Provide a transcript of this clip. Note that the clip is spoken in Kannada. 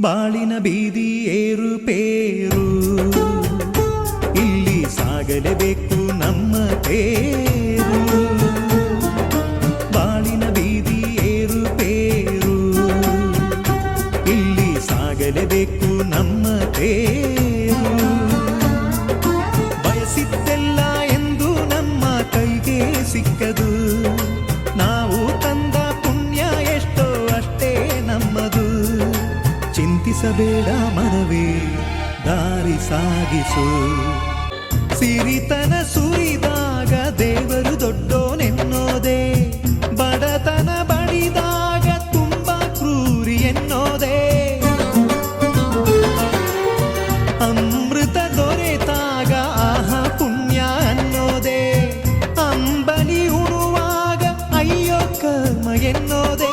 ಬಾಳಿನ ಬೀದಿ ಏರುಪೇರು ಇಲ್ಲಿ ಸಾಗಲೇಬೇಕು ನಮ್ಮ ತೇರು. ಬಾಳಿನ ಬೀದಿ ಏರುಪೇರು ಇಲ್ಲಿ ಸಾಗಲೇಬೇಕು ನಮ್ಮ ತೇರು. ಬಯಸಿದ್ದೆಲ್ಲ ಎಂದು ನಮ್ಮ ಕೈಗೆ ಸಿಕ್ಕದು. ಚಿಂತಿಸಬೇಡ ಮನವೇ, ದಾರಿ ಸಾಗಿಸು. ಸಿರಿತನ ಸುರಿದಾಗ ದೇವರು ದೊಡ್ಡೋನೆನ್ನೋದೆ, ಬಡತನ ಬಡಿದಾಗ ತುಂಬ ಕ್ರೂರಿ ಎನ್ನೋದೆ. ಅಮೃತ ದೊರೆತಾಗ ಆಹ ಪುಣ್ಯ ಅನ್ನೋದೆ, ಅಂಬಲಿ ಉಡುವಾಗ ಅಯ್ಯೋ ಕರ್ಮ ಎನ್ನೋದೆ.